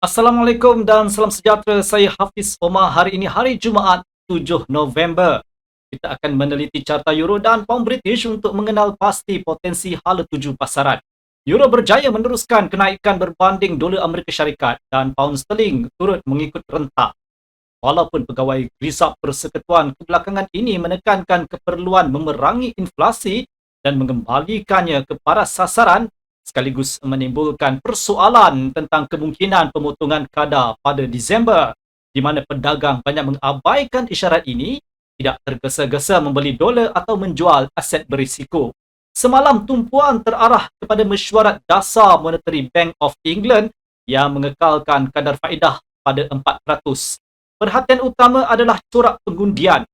Assalamualaikum dan salam sejahtera. Saya Hafiz Omar. Hari ini hari Jumaat 7 November. Kita akan meneliti carta euro dan pound British untuk mengenal pasti potensi hala tuju pasaran. Euro berjaya meneruskan kenaikan berbanding dolar Amerika Syarikat dan pound sterling turut mengikut rentak. Walaupun pegawai Reserve Persekutuan kebelakangan ini menekankan keperluan memerangi inflasi dan mengembalikannya ke paras sasaran, sekaligus menimbulkan persoalan tentang kemungkinan pemotongan kadar pada Disember di mana pedagang banyak mengabaikan isyarat ini tidak tergesa-gesa membeli dolar atau menjual aset berisiko. Semalam tumpuan terarah kepada mesyuarat dasar Monetary Bank of England yang mengekalkan kadar faedah pada 400. Perhatian utama adalah corak pengundian.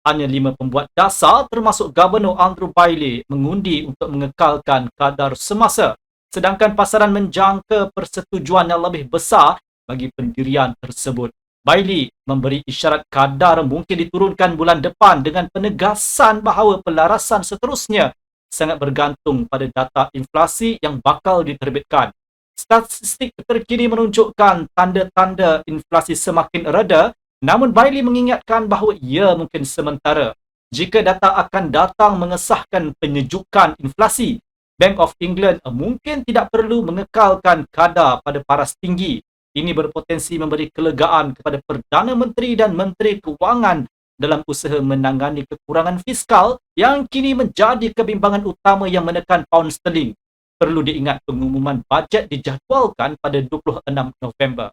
Hanya lima pembuat dasar termasuk Governor Andrew Bailey mengundi untuk mengekalkan kadar semasa sedangkan pasaran menjangka persetujuan yang lebih besar bagi pendirian tersebut. Bailey memberi isyarat kadar mungkin diturunkan bulan depan dengan penegasan bahawa pelarasan seterusnya sangat bergantung pada data inflasi yang bakal diterbitkan. Statistik terkini menunjukkan tanda-tanda inflasi semakin reda namun Bailey mengingatkan bahawa ia mungkin sementara. Jika data akan datang mengesahkan penyejukan inflasi, Bank of England mungkin tidak perlu mengekalkan kadar pada paras tinggi. Ini berpotensi memberi kelegaan kepada Perdana Menteri dan Menteri Kewangan dalam usaha menangani kekurangan fiskal yang kini menjadi kebimbangan utama yang menekan pound sterling. Perlu diingat pengumuman bajet dijadualkan pada 26 November.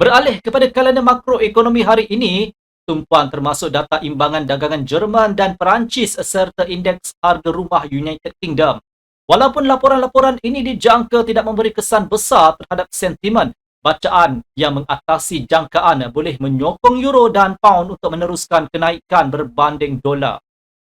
Beralih kepada kalender makroekonomi hari ini, tumpuan termasuk data imbangan dagangan Jerman dan Perancis serta indeks harga rumah United Kingdom. Walaupun laporan-laporan ini dijangka tidak memberi kesan besar terhadap sentimen, bacaan yang mengatasi jangkaan boleh menyokong euro dan pound untuk meneruskan kenaikan berbanding dolar.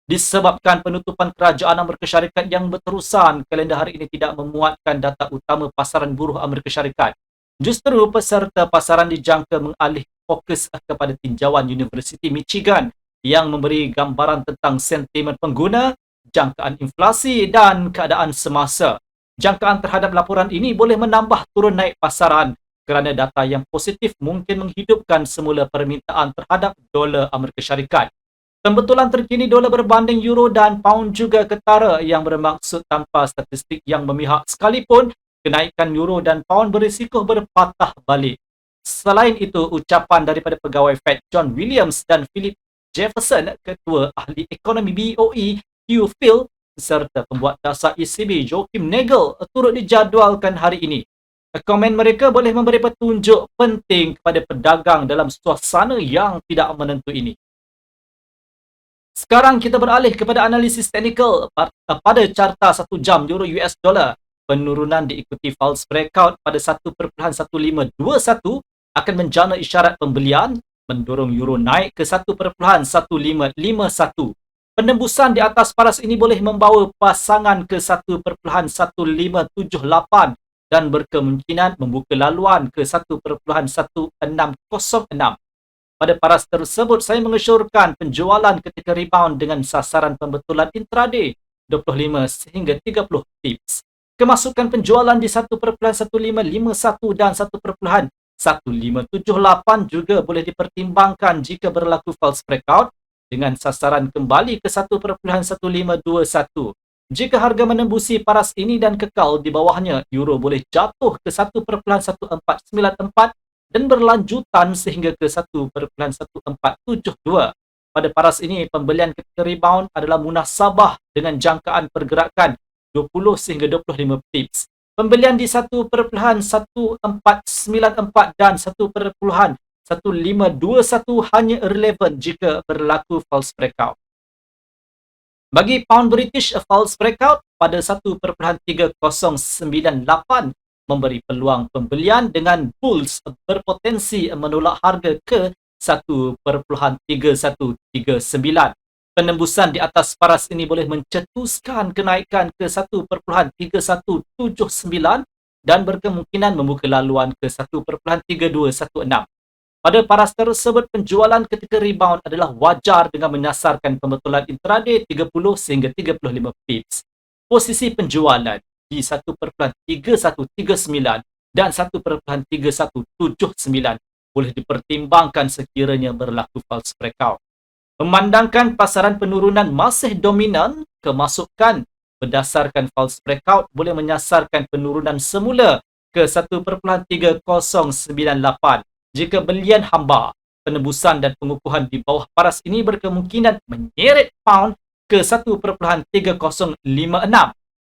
Disebabkan penutupan kerajaan Amerika Syarikat yang berterusan, kalender hari ini tidak memuatkan data utama pasaran buruh Amerika Syarikat. Justru peserta pasaran dijangka mengalih fokus kepada tinjauan Universiti Michigan yang memberi gambaran tentang sentimen pengguna, jangkaan inflasi dan keadaan semasa. Jangkaan terhadap laporan ini boleh menambah turun naik pasaran kerana data yang positif mungkin menghidupkan semula permintaan terhadap dolar Amerika Syarikat. Pembetulan terkini dolar berbanding euro dan pound juga ketara yang bermaksud tanpa statistik yang memihak sekalipun kenaikan euro dan pound berisiko berpatah balik. Selain itu, ucapan daripada pegawai Fed John Williams dan Philip Jefferson, ketua ahli ekonomi BOE, Hugh Phil, serta pembuat dasar ECB Joachim Nagel turut dijadualkan hari ini. Komen mereka boleh memberi petunjuk penting kepada pedagang dalam suasana yang tidak menentu ini. Sekarang kita beralih kepada analisis teknikal pada carta satu jam euro US dollar. Penurunan diikuti false breakout pada 1.1521 akan menjana isyarat pembelian mendorong euro naik ke 1.1551. Penembusan di atas paras ini boleh membawa pasangan ke 1.1578 dan berkemungkinan membuka laluan ke 1.1606. Pada paras tersebut, saya mengesyorkan penjualan ketika rebound dengan sasaran pembetulan intraday 25 sehingga 30 tips. Kemasukan penjualan di 1.1551 dan 1.15 1578 juga boleh dipertimbangkan jika berlaku false breakout dengan sasaran kembali ke 1.1521. Jika harga menembusi paras ini dan kekal di bawahnya, euro boleh jatuh ke 1.1494 dan berlanjutan sehingga ke 1.1472. Pada paras ini, pembelian ketika rebound adalah munasabah dengan jangkaan pergerakan 20 sehingga 25 pips. Pembelian di 1.1494 dan 1.1521 hanya relevan jika berlaku false breakout. Bagi pound British, a false breakout pada 1.3098 memberi peluang pembelian dengan bulls berpotensi menolak harga ke 1.3139. Penembusan di atas paras ini boleh mencetuskan kenaikan ke 1.3179 dan berkemungkinan membuka laluan ke 1.3216. Pada paras tersebut, penjualan ketika rebound adalah wajar dengan menyasarkan pembetulan intraday 30 sehingga 35 pips. Posisi penjualan di 1.3139 dan 1.3179 boleh dipertimbangkan sekiranya berlaku false breakout. Memandangkan pasaran penurunan masih dominan, kemasukan berdasarkan false breakout boleh menyasarkan penurunan semula ke 1.3098 jika belian hamba penebusan dan pengukuhan di bawah paras ini berkemungkinan menyeret pound ke 1.3056.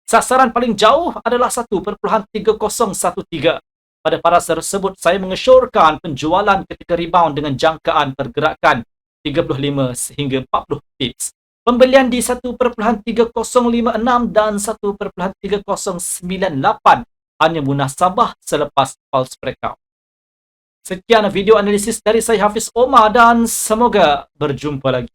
Sasaran paling jauh adalah 1.3013. Pada paras tersebut, saya mengesyorkan penjualan ketika rebound dengan jangkaan pergerakan 35 sehingga 40 pips. Pembelian di 1.3056 dan 1.3098 hanya munasabah selepas false breakout. Sekian video analisis dari saya Hafiz Omar dan semoga berjumpa lagi.